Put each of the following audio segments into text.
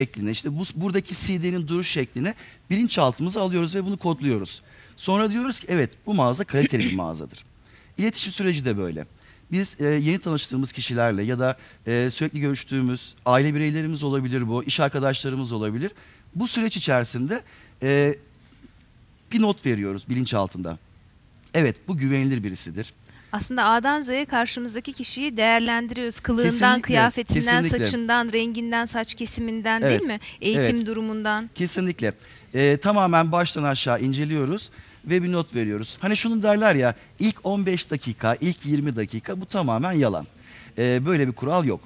şeklini, işte bu, buradaki CD'nin duruş şeklini bilinçaltımıza alıyoruz ve bunu kodluyoruz. Sonra diyoruz ki evet bu mağaza kaliteli bir mağazadır. İletişim süreci de böyle. Biz e, yeni tanıştığımız kişilerle ya da e, sürekli görüştüğümüz aile bireylerimiz olabilir bu, iş arkadaşlarımız olabilir. Bu süreç içerisinde e, bir not veriyoruz bilinçaltında. Evet bu güvenilir birisidir. Aslında A'dan Z'ye karşımızdaki kişiyi değerlendiriyoruz. Kılığından, Kesinlikle, kıyafetinden, kesinlikle. saçından, renginden, saç kesiminden Evet, değil mi? Eğitim evet. durumundan. Kesinlikle. Ee, tamamen baştan aşağı inceliyoruz ve bir not veriyoruz. Hani şunu derler ya ilk 15 dakika, ilk 20 dakika bu tamamen yalan. Ee, böyle bir kural yok.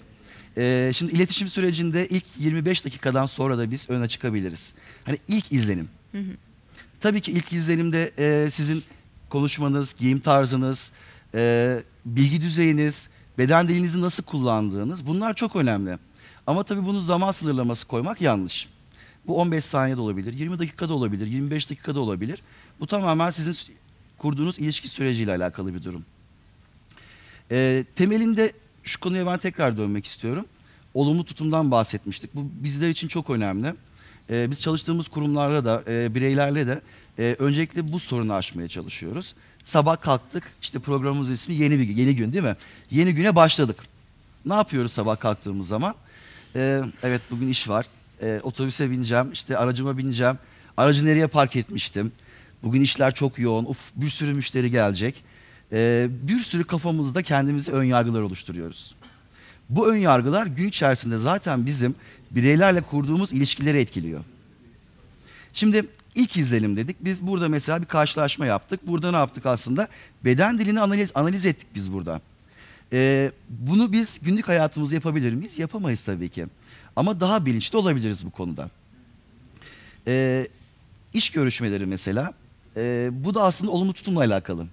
Ee, şimdi iletişim sürecinde ilk 25 dakikadan sonra da biz öne çıkabiliriz. Hani ilk izlenim. Tabii ki ilk izlenimde e, sizin konuşmanız, giyim tarzınız, e, bilgi düzeyiniz, beden dilinizi nasıl kullandığınız bunlar çok önemli. Ama tabii bunu zaman sınırlaması koymak yanlış. Bu 15 saniyede olabilir, 20 dakikada olabilir, 25 dakikada olabilir. Bu tamamen sizin kurduğunuz ilişki süreciyle alakalı bir durum. E, temelinde şu konuya ben tekrar dönmek istiyorum. Olumlu tutumdan bahsetmiştik. Bu bizler için çok önemli. E, biz çalıştığımız kurumlarla da, e, bireylerle de e, öncelikle bu sorunu aşmaya çalışıyoruz. Sabah kalktık, işte programımızın ismi yeni bir yeni gün değil mi? Yeni güne başladık. Ne yapıyoruz sabah kalktığımız zaman? E, evet bugün iş var. E, otobüse bineceğim, işte aracıma bineceğim. Aracı nereye park etmiştim? Bugün işler çok yoğun, uf bir sürü müşteri gelecek. E, bir sürü kafamızda kendimize ön yargılar oluşturuyoruz. Bu ön yargılar gün içerisinde zaten bizim bireylerle kurduğumuz ilişkileri etkiliyor. Şimdi ilk izlenim dedik. Biz burada mesela bir karşılaşma yaptık. Burada ne yaptık aslında? Beden dilini analiz, analiz ettik biz burada. Ee, bunu biz günlük hayatımızda yapabilir miyiz? Yapamayız tabii ki. Ama daha bilinçli olabiliriz bu konuda. Ee, iş görüşmeleri mesela. Ee, bu da aslında olumlu tutumla alakalı.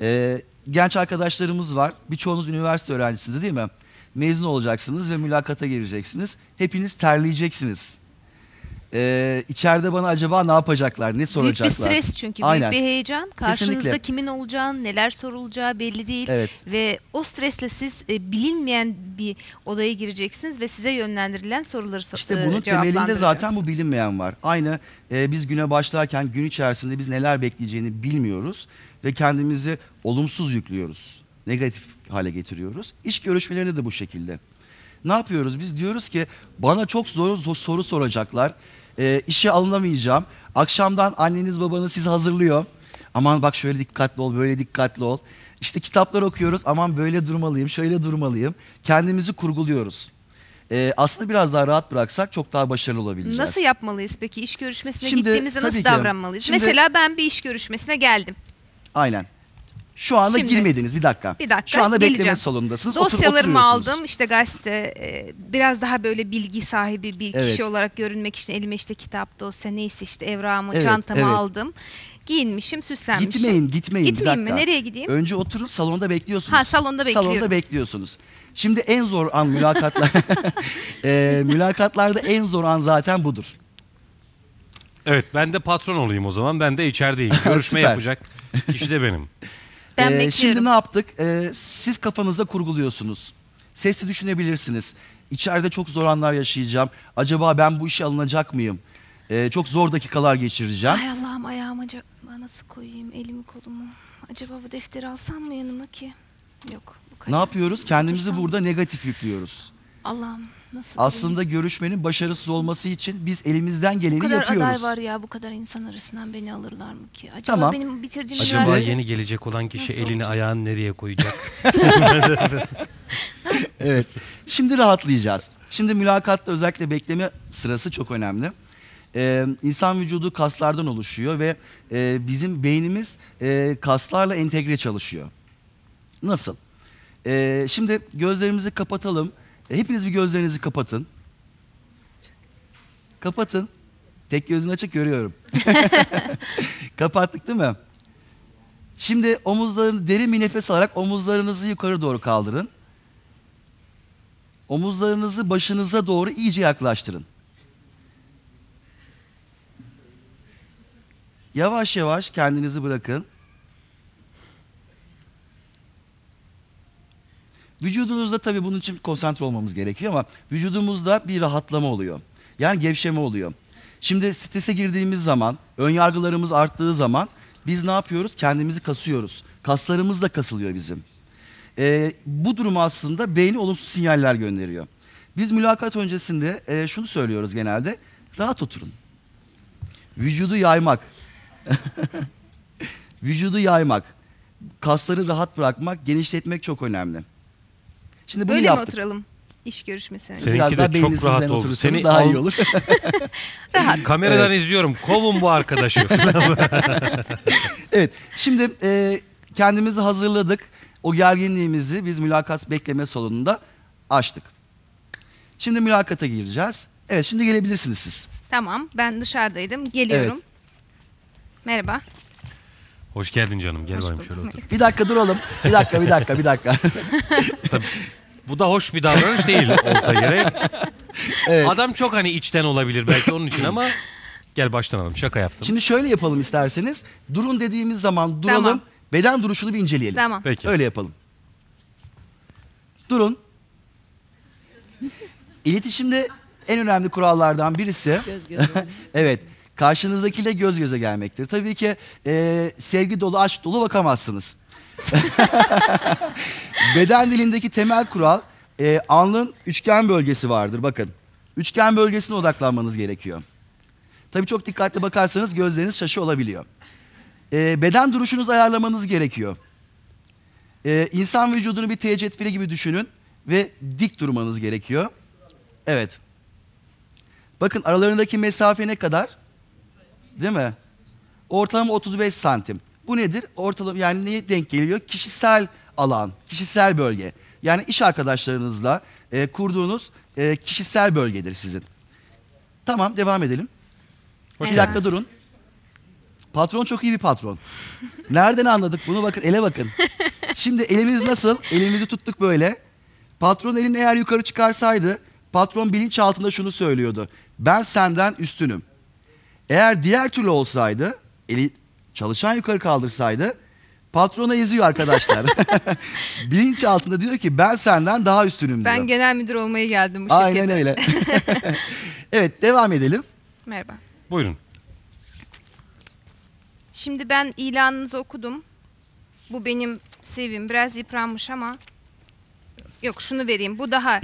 Ee, genç arkadaşlarımız var. Birçoğunuz üniversite öğrencisiniz değil mi? Mezun olacaksınız ve mülakata gireceksiniz. Hepiniz terleyeceksiniz. Ee, içeride bana acaba ne yapacaklar, ne Büyük soracaklar? bir stres çünkü. Büyük Aynen. bir heyecan. Karşınızda Kesinlikle. kimin olacağı, neler sorulacağı belli değil. Evet. Ve o stresle siz e, bilinmeyen bir odaya gireceksiniz ve size yönlendirilen soruları so- İşte e, bunun temelinde zaten bu bilinmeyen var. Aynı e, biz güne başlarken gün içerisinde biz neler bekleyeceğini bilmiyoruz ve kendimizi olumsuz yüklüyoruz. Negatif hale getiriyoruz. İş görüşmelerinde de bu şekilde. Ne yapıyoruz? Biz diyoruz ki bana çok zor soru soracaklar. E, işe alınamayacağım. Akşamdan anneniz babanız sizi hazırlıyor. Aman bak şöyle dikkatli ol, böyle dikkatli ol. İşte kitaplar okuyoruz. Aman böyle durmalıyım, şöyle durmalıyım. Kendimizi kurguluyoruz. Ee, aslında biraz daha rahat bıraksak çok daha başarılı olabileceğiz. Nasıl yapmalıyız peki? İş görüşmesine Şimdi, gittiğimizde tabii nasıl ki. davranmalıyız? Şimdi- Mesela ben bir iş görüşmesine geldim. Aynen. Şu anda Şimdi- girmediniz bir dakika. Bir dakika, Şu anda bekleme geleceğim. salonundasınız. Otur- Dosyalarımı aldım. İşte gazete e, biraz daha böyle bilgi sahibi bir Evet. kişi olarak görünmek için elime işte kitap, dosya neyse işte evrağımı, Evet, çantamı evet. aldım. Giyinmişim, süslenmişim. Gitmeyin, gitmeyin. bir Gitmeyeyim mi? dakika. Nereye gideyim? Önce oturun salonda bekliyorsunuz. Ha, salonda bekliyorum. Salonda bekliyorsunuz. Şimdi en zor an mülakatlar. Eee, mülakatlarda en zor an zaten budur. Evet ben de patron olayım o zaman. Ben de içerideyim. Görüşme yapacak kişi de benim. Ben Ee, bekliyorum. Şimdi ne yaptık? Ee, siz kafanızda kurguluyorsunuz. Sesli düşünebilirsiniz. İçeride çok zor anlar yaşayacağım. Acaba ben bu işe alınacak mıyım? Ee, çok zor dakikalar geçireceğim. Ay Allah'ım ayağımı acaba nasıl koyayım elimi kolumu? Acaba bu defteri alsam mı yanıma ki? Yok. Bu Ne kalem. yapıyoruz? Kendimizi Otursam. burada negatif yüklüyoruz. Allah'ım nasıl Aslında görüşmenin başarısız olması için biz elimizden bu geleni kadar yapıyoruz. aday var ya bu kadar insan arasından beni alırlar mı ki? Acaba Tamam. benim bitirdiğim Acaba üniversite- yeni gelecek olan kişi Nasıl elini olacak? ayağını nereye koyacak? Evet. Şimdi rahatlayacağız. Şimdi mülakatta özellikle bekleme sırası çok önemli. Ee, insan vücudu kaslardan oluşuyor ve e, bizim beynimiz e, kaslarla entegre çalışıyor. Nasıl? Ee, şimdi gözlerimizi kapatalım. E, hepiniz bir gözlerinizi kapatın. Kapatın. Tek gözünü açık görüyorum. Kapattık değil mi? Şimdi omuzlarını derin bir nefes alarak omuzlarınızı yukarı doğru kaldırın. Omuzlarınızı başınıza doğru iyice yaklaştırın. Yavaş yavaş kendinizi bırakın. Vücudunuzda tabii bunun için konsantre olmamız gerekiyor ama vücudumuzda bir rahatlama oluyor. Yani gevşeme oluyor. Şimdi strese girdiğimiz zaman, ön yargılarımız arttığı zaman biz ne yapıyoruz? Kendimizi kasıyoruz. Kaslarımız da kasılıyor bizim. Ee, bu durum aslında beyni olumsuz sinyaller gönderiyor. Biz mülakat öncesinde e, şunu söylüyoruz genelde. Rahat oturun. Vücudu yaymak. Vücudu yaymak. Kasları rahat bırakmak, genişletmek çok önemli. Şimdi bunu Böyle mi yaptık. oturalım? İş görüşmesi önce. Seninki Biraz de daha çok beyninizin rahat üzerine oldu. oturursanız Seni daha iyi al- olur. Kameradan izliyorum. Kovun bu arkadaşı. evet. Şimdi e, kendimizi hazırladık. O gerginliğimizi biz mülakat bekleme salonunda açtık. Şimdi mülakata gireceğiz. Evet şimdi gelebilirsiniz siz. Tamam ben dışarıdaydım. Geliyorum. Evet. Merhaba. Hoş geldin canım. Gel Hoş bakayım bulduk. şöyle otur. Bir dakika duralım. Bir dakika bir dakika bir dakika. Bu da hoş bir davranış değil olsa gerek. Evet. Adam çok hani içten olabilir belki onun için ama gel baştan alalım. Şaka yaptım. Şimdi şöyle yapalım isterseniz. Durun dediğimiz zaman duralım. Tamam. Beden duruşunu bir inceleyelim. Tamam. Peki. Öyle yapalım. Durun. İletişimde en önemli kurallardan birisi evet karşınızdakiyle göz göze gelmektir. Tabii ki e, sevgi dolu aşk dolu bakamazsınız. Beden dilindeki temel kural e, alnın üçgen bölgesi vardır bakın. Üçgen bölgesine odaklanmanız gerekiyor. Tabii çok dikkatli bakarsanız gözleriniz şaşı olabiliyor. E, beden duruşunuzu ayarlamanız gerekiyor. Ee, insan vücudunu bir T cetveli gibi düşünün ve dik durmanız gerekiyor. Evet. Bakın aralarındaki mesafe ne kadar? Değil mi? Ortalama 35 santim. Bu nedir? Ortalama yani neye denk geliyor? Kişisel alan, kişisel bölge. Yani iş arkadaşlarınızla e, kurduğunuz e, kişisel bölgedir sizin. Tamam devam edelim. Hoş bir dakika durun. Patron çok iyi bir patron. Nereden anladık bunu? Bakın ele bakın. Şimdi elimiz nasıl? Elimizi tuttuk böyle. Patron elini eğer yukarı çıkarsaydı patron bilinçaltında şunu söylüyordu. Ben senden üstünüm. Eğer diğer türlü olsaydı eli çalışan yukarı kaldırsaydı patrona eziyor arkadaşlar. bilinçaltında diyor ki ben senden daha üstünüm diyor. Ben genel müdür olmaya geldim bu şirkete. Aynen öyle. evet devam edelim. Merhaba. Buyurun. Şimdi ben ilanınızı okudum. Bu benim CV'm. Biraz yıpranmış ama. Yok şunu vereyim. Bu daha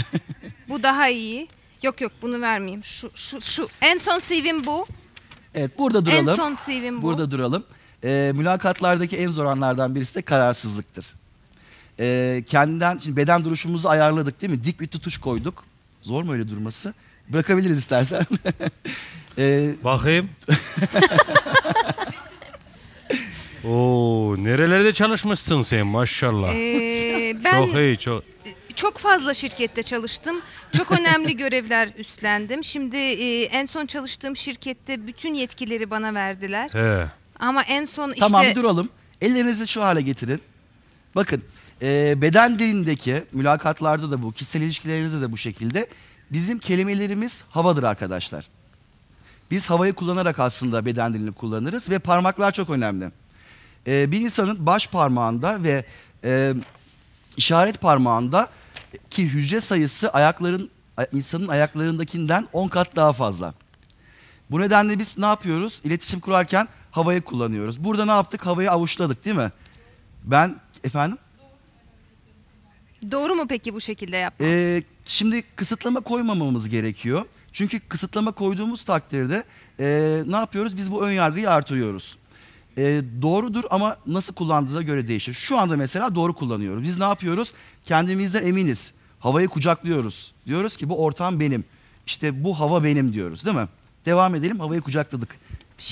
bu daha iyi. Yok yok bunu vermeyeyim. Şu şu şu en son CV'm bu. Evet burada duralım. En son CV'm bu. Burada duralım. Ee, mülakatlardaki en zor anlardan birisi de kararsızlıktır. Ee, kendinden, şimdi beden duruşumuzu ayarladık değil mi? Dik bir tutuş koyduk. Zor mu öyle durması? Bırakabiliriz istersen. Ee, Bakayım. Oo, nerelerde çalışmışsın sen maşallah. Ee, ben Çok iyi çok. çok fazla şirkette çalıştım. Çok önemli görevler üstlendim. Şimdi e, en son çalıştığım şirkette bütün yetkileri bana verdiler. He. Ama en son işte Tamam duralım. Ellerinizi şu hale getirin. Bakın e, beden dilindeki mülakatlarda da bu, kişisel ilişkilerinizde de bu şekilde. Bizim kelimelerimiz havadır arkadaşlar. Biz havayı kullanarak aslında beden dilini kullanırız ve parmaklar çok önemli. E, bir insanın baş parmağında ve e, işaret parmağında ki hücre sayısı ayakların insanın ayaklarındakinden 10 kat daha fazla. Bu nedenle biz ne yapıyoruz? İletişim kurarken havayı kullanıyoruz. Burada ne yaptık? Havayı avuçladık değil mi? Ben efendim? doğru mu peki bu şekilde yapmak? Ee, şimdi kısıtlama koymamamız gerekiyor. Çünkü kısıtlama koyduğumuz takdirde ee, ne yapıyoruz? Biz bu ön yargıyı artırıyoruz. Ee, doğrudur ama nasıl kullandığına göre değişir. Şu anda mesela doğru kullanıyoruz. Biz ne yapıyoruz? Kendimizden eminiz. Havayı kucaklıyoruz. Diyoruz ki bu ortam benim. İşte bu hava benim diyoruz değil mi? Devam edelim. Havayı kucakladık.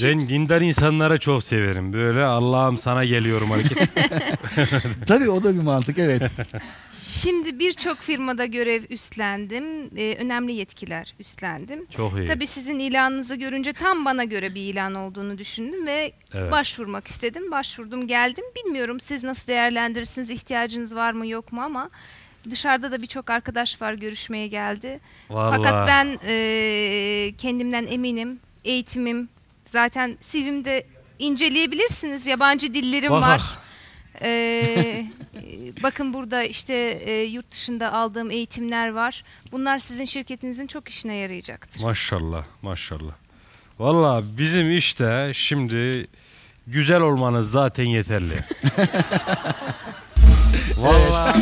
Ben dindar insanları çok severim. Böyle Allah'ım sana geliyorum hareket. Tabii o da bir mantık evet. Şimdi birçok firmada görev üstlendim. Ee, önemli yetkiler üstlendim. Çok iyi. Tabii sizin ilanınızı görünce tam bana göre bir ilan olduğunu düşündüm ve Evet. başvurmak istedim. Başvurdum, geldim. Bilmiyorum siz nasıl değerlendirirsiniz, ihtiyacınız var mı yok mu ama dışarıda da birçok arkadaş var görüşmeye geldi. Vallahi. Fakat ben eee, kendimden eminim. Eğitimim zaten CV'mde inceleyebilirsiniz. Yabancı dillerim Bak, var. Ee, e, bakın burada işte e, yurt dışında aldığım eğitimler var. Bunlar sizin şirketinizin çok işine yarayacaktır. Maşallah maşallah. Valla bizim işte şimdi güzel olmanız zaten yeterli. Valla